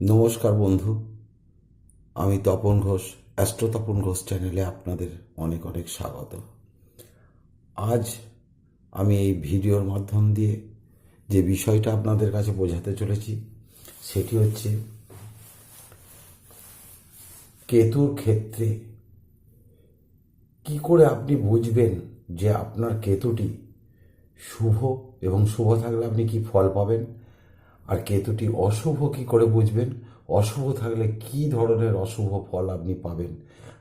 নমস্কার বন্ধু। আমি তপন ঘোষ, অ্যাস্ট্রো তপন ঘোষ চ্যানেলে আপনাদের অনেক অনেক স্বাগত। আজ আমি এই ভিডিওর মাধ্যম দিয়ে যে বিষয়টা আপনাদের কাছে বোঝাতে চলেছি, সেটি হচ্ছে কেতুর ক্ষেত্রে কি করে আপনি বুঝবেন যে আপনার কেতুটি শুভ এবং শুভ থাকলে আপনি কি ফল পাবেন? আর কেতুটি অশুভ কি করে বুঝবেন? অশুভ থাকলে কি ধরনের অশুভ ফল আপনি পাবেন?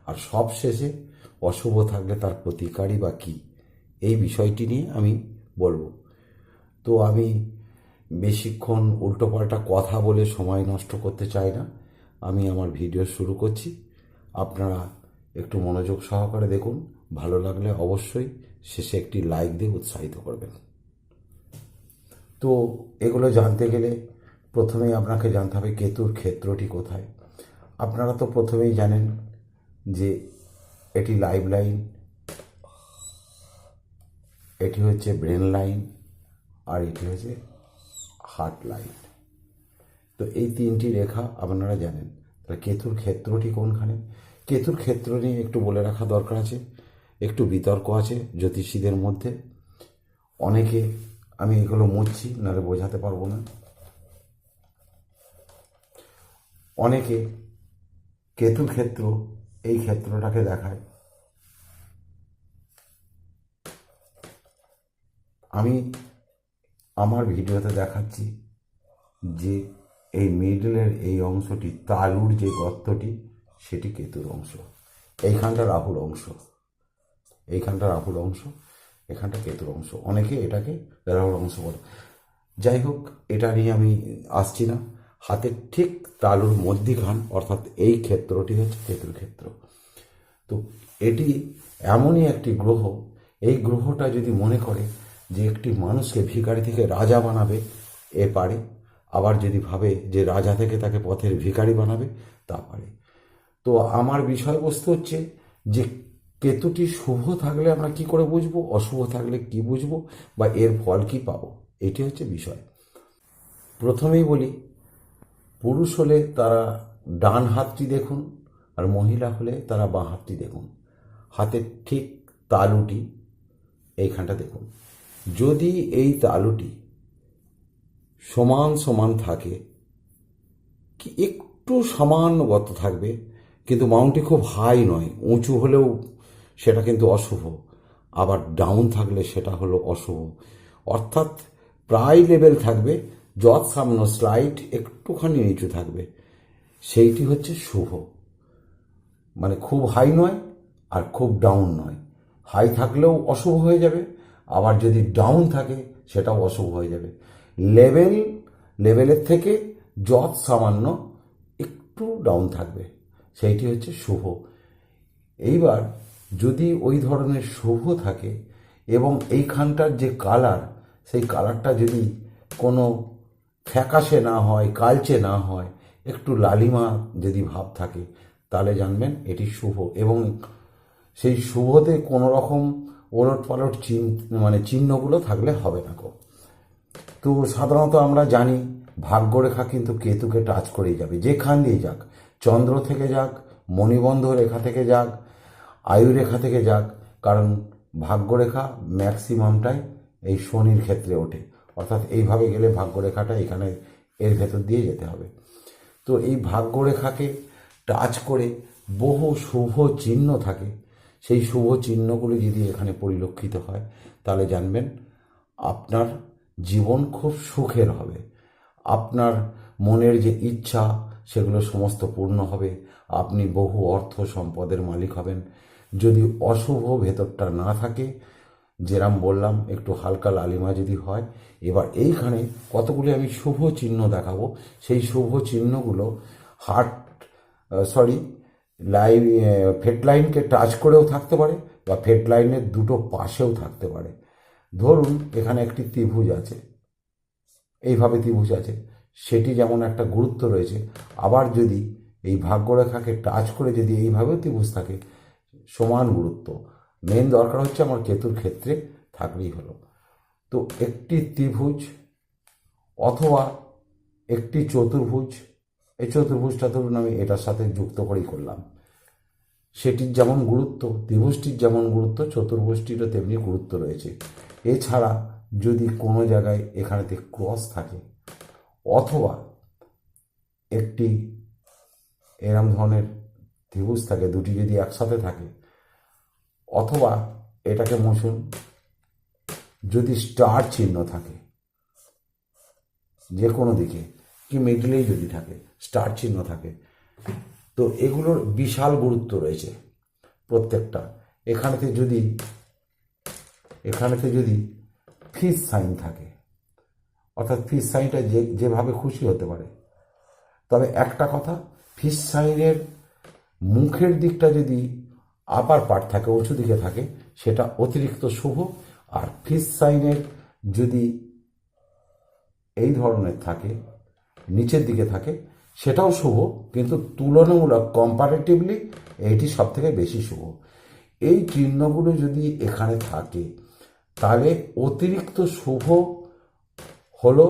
আর সব শেষে অশুভ থাকলে তার প্রতিকারই বা কী? এই বিষয়টি নিয়ে আমি বলব। তো আমি বেশিক্ষণ উল্টোপাল্টা কথা বলে সময় নষ্ট করতে চাই না। আমি আমার ভিডিও শুরু করছি। আপনারা একটু মনোযোগ সহকারে দেখুন। ভালো লাগলে অবশ্যই শেষে একটি লাইক দিয়ে উৎসাহিত করবেন। তো এগুলো জানতে গেলে প্রথমেই আপনাকে জানতে হবে কেতুর ক্ষেত্রটি কোথায়। আপনারা তো প্রথমেই জানেন যে এটি লাইভ লাইন, এটি হচ্ছে ব্রেন লাইন, আর এটি হচ্ছে হার্ট লাইন। তো এই তিনটি রেখা আপনারা জানেন। তাহলে কেতুর ক্ষেত্রটি কোনখানে? কেতুর ক্ষেত্র নিয়ে একটু বলে রাখা দরকার আছে, একটু বিতর্ক আছে জ্যোতিষীদের মধ্যে। অনেকে আমি এগুলো মুছছি, নাহলে বোঝাতে পারব না। অনেকে কেতুর ক্ষেত্র এই ক্ষেত্রটাকে দেখায়। আমি আমার ভিডিওতে দেখাচ্ছি যে এই মিডলের এই অংশটি, তালুর যে গর্তটি, সেটি কেতুর অংশ। এইখানটা রাহুর অংশ। এইখানটা রাহুর অংশ। এখানটা কেতুর অংশ। অনেকে এটাকে রাহুর অংশ বলে। যাই হোক, এটা নিয়ে আমি আসছি না। হাতের ঠিক তালুর মধ্যিখান, অর্থাৎ এই ক্ষেত্রটি হচ্ছে কেতুর ক্ষেত্র। তো এটি এমনই একটি গ্রহ। এই গ্রহটা যদি মনে করে যে একটি মানুষকে ভিখারি থেকে রাজা বানাবে, এ পারে। আবার যদি ভাবে যে রাজা থেকে তাকে পথের ভিখারি বানাবে, তা পারে। তো আমার বিষয়বস্তু হচ্ছে যে কেতুটি শুভ থাকলে আমরা কি করে বুঝব? অশুভ থাকলে কি বুঝব? বা এর ফল কি পাবো? এটি হচ্ছে বিষয়। প্রথমেই বলি, পুরুষ হলে তারা ডান হাতটি দেখুন আর মহিলা হলে তারা বাঁ হাতটি দেখুন। হাতের ঠিক তালুটি এইখানটা দেখুন। যদি এই তালুটি সমান সমান থাকে, কি একটু সামান্য গত থাকবে, কিন্তু মাউন্টটি খুব হাই নয়, উঁচু হলেও সেটা কিন্তু অশুভ। আবার ডাউন থাকলে সেটা হলো অশুভ। অর্থাৎ প্রায় লেভেল থাকবে, যত সামনে স্লাইট একটুখানি নিচু থাকবে, সেইটি হচ্ছে শুভ। মানে খুব হাই নয় আর খুব ডাউন নয়। হাই থাকলেও অশুভ হয়ে যাবে, আবার যদি ডাউন থাকে, সেটাও অশুভ হয়ে যাবে। লেভেল লেভেলের থেকে যত সামান্য একটু ডাউন থাকবে, সেইটি হচ্ছে শুভ। এইবার যদি ওই ধরনের শুভ থাকে এবং এইখানটার যে কালার, সেই কালারটা যদি কোনো ফ্যাকাশে না হয়, কালচে না হয়, একটু লালিমা যদি ভাব থাকে, তাহলে জানবেন এটি শুভ। এবং সেই শুভতে কোনো রকম ওলট পালট চিহ্ন মানে চিহ্নগুলো থাকলে হবে না গো তো সাধারণত আমরা জানি ভাগ্যরেখা কিন্তু কেতুকে টাচ করেই যাবে। যেখান দিয়ে যাক, চন্দ্র থেকে যাক, মণিবন্ধ রেখা থেকে যাক আয়ু রেখা থেকে যাক, কারণ ভাগ্যরেখা ম্যাক্সিমামটাই এই শনির ক্ষেত্রে ওঠে। অর্থাৎ এইভাবে গেলে ভাগ্যরেখাটা এখানে এর ভেতর দিয়ে যেতে হবে। তো এই ভাগ্যরেখাকে টাচ করে বহু শুভ চিহ্ন থাকে। সেই শুভ চিহ্নগুলি যদি এখানে পরিলক্ষিত হয়, তাহলে জানবেন আপনার জীবন খুব সুখের হবে। আপনার মনের যে ইচ্ছা, সেগুলো সমস্ত পূর্ণ হবে। আপনি বহু অর্থ সম্পদের মালিক হবেন। যদি অশুভ ভেতরটা না থাকে, যেরাম বললাম, একটু হালকা লালিমা যদি হয়, এবার এইখানে কতগুলি আমি শুভ চিহ্ন দেখাবো। সেই শুভ চিহ্নগুলো হার্ট সরি লাইন ফেট লাইনকে টাচ করেও থাকতে পারে, বা ফেট লাইনের দুটো পাশেও থাকতে পারে। ধরুন, এখানে একটি ত্রিভুজ আছে। এইভাবে ত্রিভুজ আছে। সেটি যেমন একটা গুরুত্ব রয়েছে, আবার যদি এই ভাগ্যরেখাকে টাচ করে যদি এইভাবেও ত্রিভুজ থাকে সমান গুরুত্ব। মেন দরকার হচ্ছে আমার কেতুর ক্ষেত্রে থাকলেই হলো। তো একটি ত্রিভুজ অথবা একটি চতুর্ভুজ, এই চতুর্ভুজটা ধরুন আমি এটার সাথে যুক্ত করেই করলাম। সেটির যেমন গুরুত্ব, ত্রিভুজটির যেমন গুরুত্ব, চতুর্ভুজটিরও তেমনি গুরুত্ব রয়েছে। এছাড়া যদি কোনো জায়গায় এখানেতে ক্রস থাকে অথবা একটি এরম ধরনের ত্রিভুজ থাকে, দুটি যদি একসাথে থাকে অথবা এটাকে মুছুন যদি স্টার চিহ্ন থাকে যে কোনো দিকে, কি মিডলেই যদি থাকে, স্টার চিহ্ন থাকে, তো এগুলোর বিশাল গুরুত্ব রয়েছে প্রত্যেকটা। এখানেতে যদি এখানেতে যদি ফিস সাইন থাকে, অর্থাৎ ফিস সাইনটা যে, যেভাবে খুশি হতে পারে। তবে একটা কথা, ফিস সাইনের মুখের দিকটা যদি আপার পার্ট থাকে, উঁচু দিকে থাকে, সেটা অতিরিক্ত শুভ। আর ফিস সাইনের যদি এই ধরনের থাকে, নিচের দিকে থাকে, সেটাও শুভ, কিন্তু তুলনামূলক কম্পারেটিভলি এইটি সব থেকে বেশি শুভ। এই চিহ্নগুলো যদি এখানে থাকে, তাহলে অতিরিক্ত শুভ হলো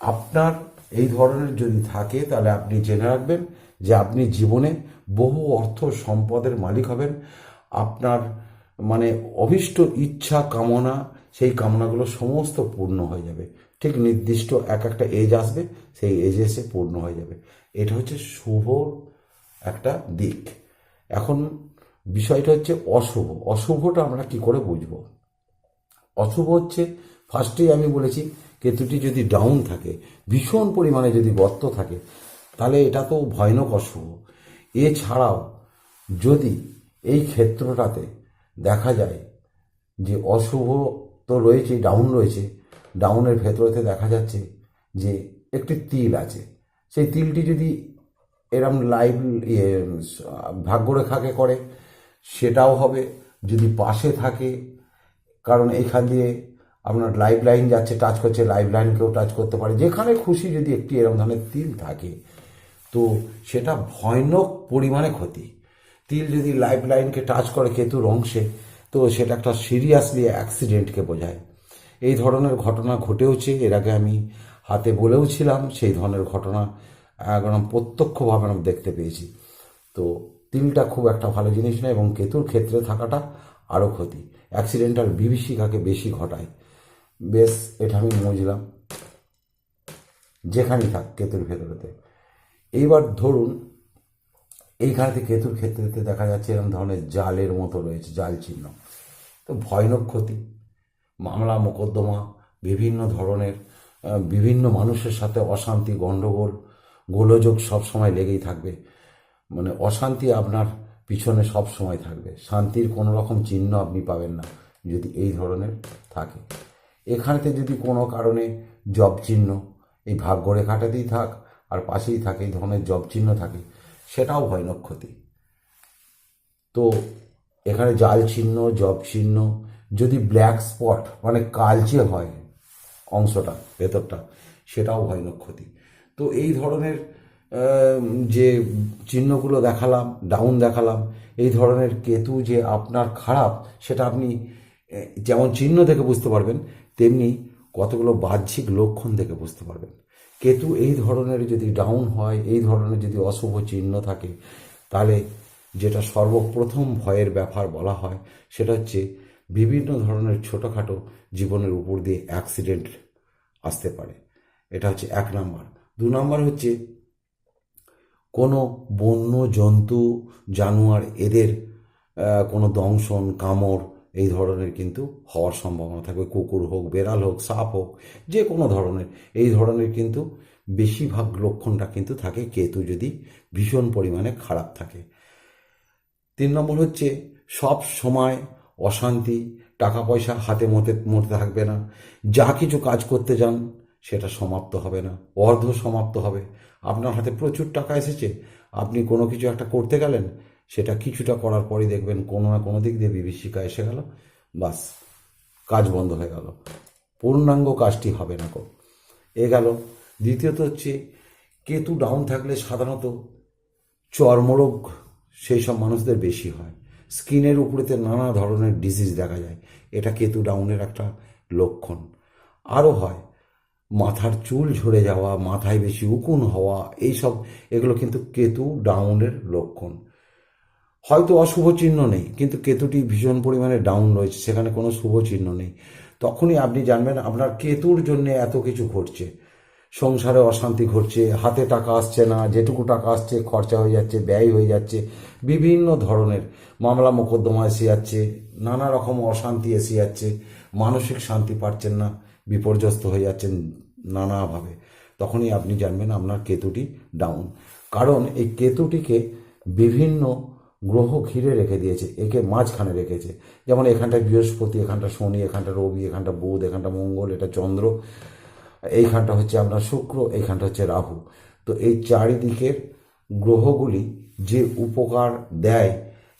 আপনার এই ধরনের যদি থাকে, তাহলে আপনি জেনে রাখবেন যে আপনি জীবনে বহু অর্থ সম্পদের মালিক হবেন। আপনার মানে অভীষ্ট ইচ্ছা, কামনা, সেই কামনাগুলো সমস্ত পূর্ণ হয়ে যাবে। ঠিক নির্দিষ্ট এক একটা এজ আসবে, সেই এজে এসে পূর্ণ হয়ে যাবে। এটা হচ্ছে শুভ একটা দিক। এখন বিষয়টা হচ্ছে অশুভ। অশুভটা আমরা কি করে বুঝব? অশুভ হচ্ছে ফার্স্টেই আমি বলেছি, কেতুটি যদি ডাউন থাকে, ভীষণ পরিমাণে যদি গর্ত থাকে তাহলে এটা তো ভয়ানক অশুভ। এছাড়াও যদি এই ক্ষেত্রটাতে দেখা যায় যে অশুভ তো রয়েছে ডাউন রয়েছে ডাউনের ভেতরেতে দেখা যাচ্ছে যে একটি তিল আছে। সেই তিলটি যদি এরম লাইভ ইয়ে ভাগ্যরেখাকে করে, সেটাও হবে। যদি পাশে থাকে, কারণ এইখান দিয়ে আপনার লাইফ লাইন যাচ্ছে টাচ করছে লাইফ লাইনকেও টাচ করতে পারে। যেখানে খুশি যদি একটি এরকম ধরনের তিল থাকে তো সেটা ভয়ানক পরিমাণে ক্ষতি। তিল যদি লাইফ লাইনকে টাচ করে কেতুর অংশে তো সেটা একটা সিরিয়াসলি অ্যাক্সিডেন্টকে বোঝায়। এই ধরনের ঘটনা ঘটেওছে, এর আগে আমি হাতে বলেও ছিলাম, সেই ধরনের ঘটনা একদম প্রত্যক্ষভাবে আমি দেখতে পেয়েছি। তো তিলটা খুব একটা ভালো জিনিস নয় এবং কেতুর ক্ষেত্রে থাকাটা আরও ক্ষতি। অ্যাক্সিডেন্টাল বিভীষিকাকে বেশি ঘটায়। বেশ, এটা আমি বুঝলাম যেখানেই থাক, কেতুর ভেতরেতে। এইবার ধরুন এইখানেতে কেতুর ক্ষেত্রেতে দেখা যাচ্ছে এরকম ধরনের জালের মতো রয়েছে, জাল চিহ্ন। তো ভয়ানক ক্ষতি, মামলা, মোকদ্দমা, বিভিন্ন ধরনের বিভিন্ন মানুষের সাথে অশান্তি গণ্ডগোল গোলযোগ সব সময় লেগেই থাকবে। মানে অশান্তি আপনার পিছনে সব সময় থাকবে। শান্তির কোনো রকম চিহ্ন আপনি পাবেন না যদি এই ধরনের থাকে। এখানেতে যদি কোনো কারণে জব চিহ্ন, এই ভাগ্যরেখাটাতেই থাক আর পাশেই থাকে, এই ধরনের জব চিহ্ন থাকে, সেটাও ভয়ানক ক্ষতি। তো এখানে জাল চিহ্ন, জব চিহ্ন, যদি ব্ল্যাক স্পট মানে কালচে হয় অংশটা, ভেতরটা, সেটাও ভয়ানক ক্ষতি। তো এই ধরনের যে চিহ্নগুলো দেখালাম ডাউন দেখালাম, এই ধরনের কেতু যে আপনার খারাপ, সেটা আপনি যেমন চিহ্ন থেকে বুঝতে পারবেন, তেমনি কতগুলো বাহ্যিক লক্ষণ থেকে বুঝতে পারবেন। কেতু এই ধরনের যদি ডাউন হয়, এই ধরনের যদি অশুভ চিহ্ন থাকে, তাহলে যেটা সর্বপ্রথম ভয়ের ব্যাপার বলা হয়, সেটা হচ্ছে বিভিন্ন ধরনের ছোটোখাটো জীবনের উপর দিয়ে অ্যাক্সিডেন্ট আসতে পারে। এটা হচ্ছে এক নাম্বার। দু নাম্বার হচ্ছে কোনো বন্য জন্তু, জানোয়ার, এদের কোনো দংশন, কামড় এই ধরনের কিন্তু হওয়ার সম্ভাবনা থাকবে। কুকুর হোক, বেড়াল হোক, সাপ হোক, যে কোনো ধরনের। এই ধরনের কিন্তু বেশিরভাগ লক্ষণটা কিন্তু থাকে কেতু যদি ভীষণ পরিমাণে খারাপ থাকে। তিন নম্বর হচ্ছে সব সময় অশান্তি, টাকা পয়সা হাতে মতে, মরতে থাকবে না। যা কিছু কাজ করতে যান, সেটা সমাপ্ত হবে না। অর্ধ সমাপ্ত হবে। আপনার হাতে প্রচুর টাকা এসেছে। আপনি কোনো কিছু একটা করতে গেলেন সেটা কিছুটা করার পরই দেখবেন কোনো না কোনো দিক দিয়ে বিভীষিকা এসে গেল। বাস, কাজ বন্ধ হয়ে গেল। পূর্ণাঙ্গ কাজটি হবে না কো। এ গেল। দ্বিতীয়ত হচ্ছে, কেতু ডাউন থাকলে সাধারণত চর্মরোগ সেই সব মানুষদের বেশি হয়। স্কিনের উপরেতে নানা ধরনের ডিজিজ দেখা যায়। এটা কেতু ডাউনের একটা লক্ষণ। আরও হয়, মাথার চুল ঝরে যাওয়া, মাথায় বেশি উকুন হওয়া, এইসব, এগুলো কিন্তু কেতু ডাউনের লক্ষণ। হয়তো অশুভ চিহ্ন নেই, কিন্তু কেতুটি ভীষণ পরিমাণে ডাউন রয়েছে, সেখানে কোনো শুভ চিহ্ন নেই। তখনই আপনি জানবেন আপনার কেতুর জন্য এত কিছু ঘটছে। সংসারে অশান্তি ঘটছে, হাতে টাকা আসছে না, যেটুকু টাকা আসছে খরচা হয়ে যাচ্ছে, ব্যয় হয়ে যাচ্ছে, বিভিন্ন ধরনের মামলা মোকদ্দমা এসে যাচ্ছে, নানা রকম অশান্তি এসে যাচ্ছে, মানসিক শান্তি পাচ্ছেন না, বিপর্যস্ত হয়ে যাচ্ছেন নানাভাবে। তখনই আপনি জানবেন আপনার কেতুটি ডাউন কারণ এই কেতুটিকে বিভিন্ন গ্রহ ঘিরে রেখে দিয়েছে, একে মাঝখানে রেখেছে। যেমন এখানটা বৃহস্পতি, এখানটা শনি, এখানটা রবি, এখানটা বুধ, এখানটা মঙ্গল, এটা চন্দ্র, এইখানটা হচ্ছে আপনার শুক্র, এইখানটা হচ্ছে রাহু। তো এই চারিদিকের গ্রহগুলি যে উপকার দেয়,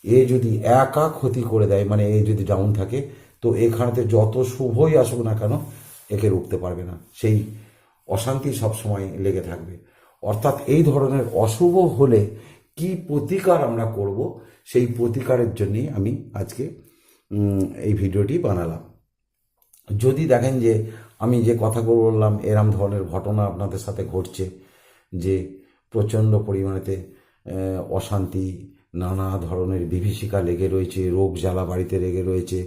এ যদি একা ক্ষতি করে দেয় মানে এ যদি ডাউন থাকে, তো এখানেতে যত শুভই আসুক না কেন, একে রুখতে পারবে না। সেই অশান্তি সবসময় লেগে থাকবে। অর্থাৎ এই ধরনের অশুভ হলে কি প্রতিকার আমরা করব, সেই প্রতিকারের জন্যই আমি আজকে এই ভিডিওটি বানালাম। যদি দেখেন যে আমি যে কথাগুলো বললাম, এরম ধরনের ঘটনা আপনাদের সাথে ঘটছে যে প্রচণ্ড পরিমাণেতে অশান্তি, নানা ধরনের বিভীষিকা লেগে রয়েছে, রোগ জ্বালা বাড়িতে লেগে রয়েছে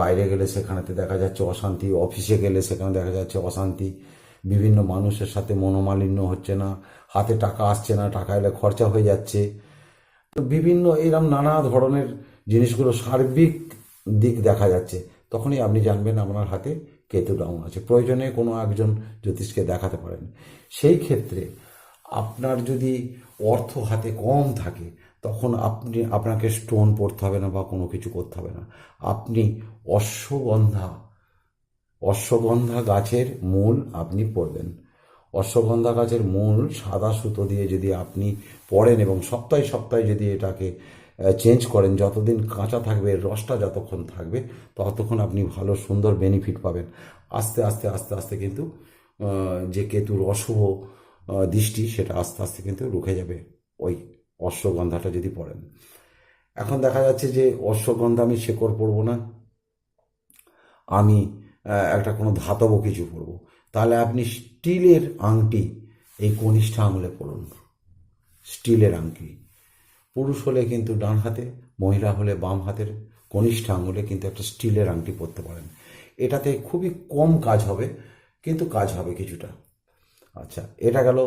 বাইরে গেলে সেখানেতে দেখা যাচ্ছে অশান্তি, অফিসে গেলে সেখানে দেখা যাচ্ছে অশান্তি বিভিন্ন মানুষের সাথে মনোমালিন্য হচ্ছে না, হাতে টাকা আসছে না, টাকা এলে খরচা হয়ে যাচ্ছে। তো বিভিন্ন এরকম নানা ধরনের জিনিসগুলো সার্বিক দিক দেখা যাচ্ছে। তখনই আপনি জানবেন আপনার হাতে কেতু ডাউন আছে। প্রয়োজনে কোনো একজন জ্যোতিষকে দেখাতে পারেন। সেই ক্ষেত্রে আপনার যদি অর্থ হাতে কম থাকে, তখন আপনি, আপনাকে স্টোন পড়তে হবে না বা কোনো কিছু করতে হবে না। আপনি অশ্বগন্ধা অশ্বগন্ধা গাছের মূল আপনি পড়বেন। অশ্বগন্ধা গাছের মূল সাদা সুতো দিয়ে যদি আপনি পড়েন এবং সপ্তাহে সপ্তাহে যদি এটাকে চেঞ্জ করেন, যতদিন কাঁচা থাকবে, রসটা যতক্ষণ থাকবে, ততক্ষণ আপনি ভালো সুন্দর বেনিফিট পাবেন। আস্তে আস্তে আস্তে আস্তে কিন্তু যে কেতুর অশুভ দৃষ্টি সেটা আস্তে আস্তে কিন্তু রুখে যাবে ওই অশ্বগন্ধাটা যদি পড়েন। এখন দেখা যাচ্ছে যে অশ্বগন্ধা আমি শেকড় পড়ব না। আমি একটা কোনো ধাতব কিছু পরব। তাহলে আপনি স্টিলের আংটি এই কনিষ্ঠ আঙুলে পড়ুন স্টিলের আংটি। পুরুষ হলে কিন্তু ডান হাতে, মহিলা হলে বাম হাতের কনিষ্ঠ আঙুলে কিন্তু একটা স্টিলের আংটি পরতে পারেন। এটাতে খুবই কম কাজ হবে, কিন্তু কাজ হবে কিছুটা। আচ্ছা এটা গেল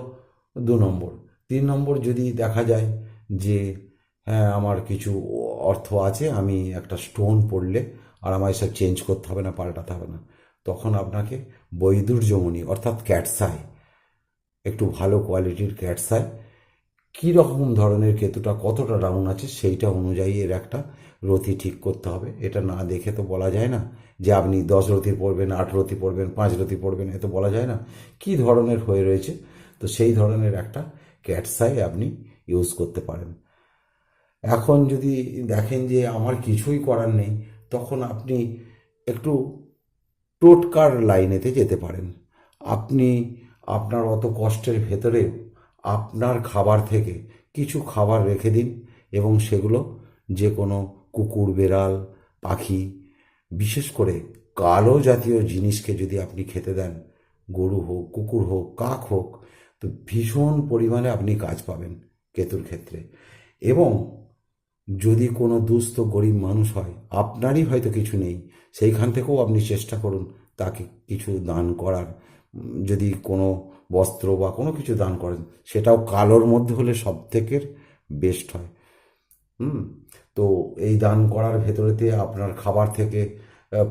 দু নম্বর। তিন নম্বর যদি দেখা যায় যে হ্যাঁ আমার কিছু অর্থ আছে, আমি একটা স্টোন পড়লে আর আমার এসব চেঞ্জ করতে হবে না, পাল্টাতে হবে না। তখন আপনাকে বৈদুর্যমণি অর্থাৎ ক্যাটসাই একটু ভালো কোয়ালিটির ক্যাটসাই কী রকম ধরনের কেতুটা, কতটা ডাউন আছে সেইটা অনুযায়ী এর একটা রতি ঠিক করতে হবে। এটা না দেখে তো বলা যায় না যে আপনি দশ রতি পড়বেন আট রতি পড়বেন পাঁচ রতি পড়বেন এ তো বলা যায় না। কি ধরনের হয়ে রয়েছে? তো সেই ধরনের একটা ক্যাটসাই আপনি ইউজ করতে পারেন। এখন যদি দেখেন যে আমার কিছুই করার নেই তখন আপনি একটু টোটকার লাইনেতে যেতে পারেন। আপনি আপনার অত কষ্টের ভেতরে আপনার খাবার থেকে কিছু খাবার রেখে দিন এবং সেগুলো যে কোনো কুকুর, বেড়াল, পাখি, বিশেষ করে কালো জাতীয় জিনিসকে যদি আপনি খেতে দেন, গরু হোক, কুকুর হোক, কাক হোক, তো ভীষণ পরিমাণে আপনি কাজ পাবেন কেতুর ক্ষেত্রে। এবং যদি কোনো দুস্থ গরিব মানুষ হয়, আপনারই হয়তো কিছু নেই। সেইখান থেকেও আপনি চেষ্টা করুন তাকে কিছু দান করার। যদি কোনো বস্ত্র বা কোনো কিছু দান করেন, সেটাও কালোর মধ্যে হলে সব থেকে বেস্ট হয়। হুম? তো এই দান করার ভেতরেতে আপনার খাবার থেকে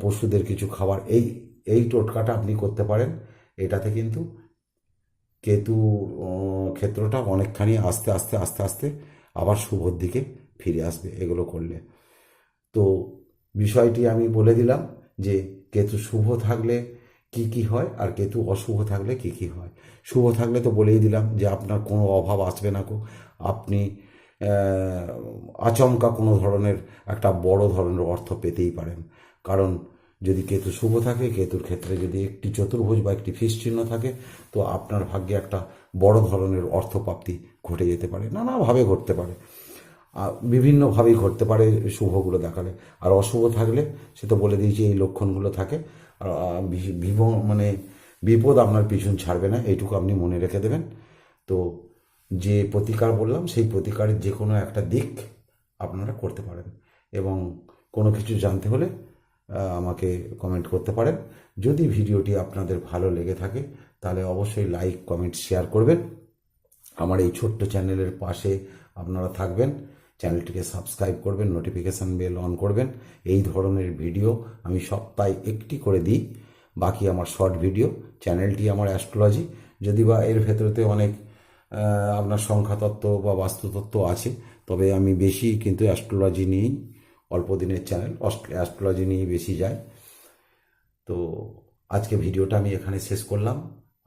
পশুদের কিছু খাবার, এই এই টোটকাটা আপনি করতে পারেন। এটাতে কিন্তু কেতু ক্ষেত্রটা অনেকখানি আস্তে আস্তে আস্তে আস্তে আবার শুভর দিকে ফিরে আসবে এগুলো করলে। তো বিষয়টি আমি বলে দিলাম যে কেতু শুভ থাকলে কি কি হয় আর কেতু অশুভ থাকলে কি কি হয়। শুভ থাকলে তো বলেই দিলাম যে আপনার কোনো অভাব আসবে না কো আপনি আচমকা কোনো ধরনের একটা বড় ধরনের অর্থ পেতেই পারেন। কারণ যদি কেতু শুভ থাকে, কেতুর ক্ষেত্রে যদি একটি চতুর্ভুজ বা একটি ফিস চিহ্ন থাকে, তো আপনার ভাগ্যে একটা বড় ধরনের অর্থপ্রাপ্তি ঘটে যেতে পারে, নানাভাবে ঘটতে পারে। বিভিন্নভাবেই ঘটতে পারে শুভগুলো দেখালে। আর অশুভ থাকলে সে তো বলে দিয়েছি এই লক্ষণগুলো থাকে। আর আহ, ভি- ভিভ মানে বিপদ আপনার পিছন ছাড়বে না এইটুকু আপনি মনে রেখে দেবেন। তো যে প্রতিকার বললাম সেই প্রতিকারের যে কোনো একটা দিক আপনারা করতে পারেন। এবং কোনো কিছু জানতে হলে আমাকে কমেন্ট করতে পারেন। যদি ভিডিওটি আপনাদের ভালো লেগে থাকে তাহলে অবশ্যই লাইক কমেন্ট শেয়ার করবেন। আমার এই ছোট্ট চ্যানেলের পাশে আপনারা থাকবেন। চ্যানেলটিকে সাবস্ক্রাইব করবেন নোটিফিকেশান বেল অন করবেন। এই ধরনের ভিডিও আমি সপ্তাহে একটি করে দিই, বাকি আমার শর্ট ভিডিও চ্যানেলটি আমার অ্যাস্ট্রোলজি যদি বা এর ভেতরেতে অনেক আপনার সংখ্যাতত্ত্ব বা বাস্তুতত্ত্ব আছে, তবে আমি বেশি কিন্তু অ্যাস্ট্রোলজি নিয়েই অল্প দিনের চ্যানেল অ্যাস্ট্রোলজি নিয়েই বেশি যায় তো আজকে ভিডিওটা আমি এখানে শেষ করলাম।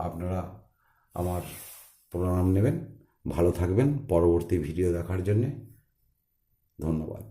আপনারা আমার প্রণাম নেবেন, ভালো থাকবেন। পরবর্তী ভিডিও দেখার জন্যে। ধন্যবাদ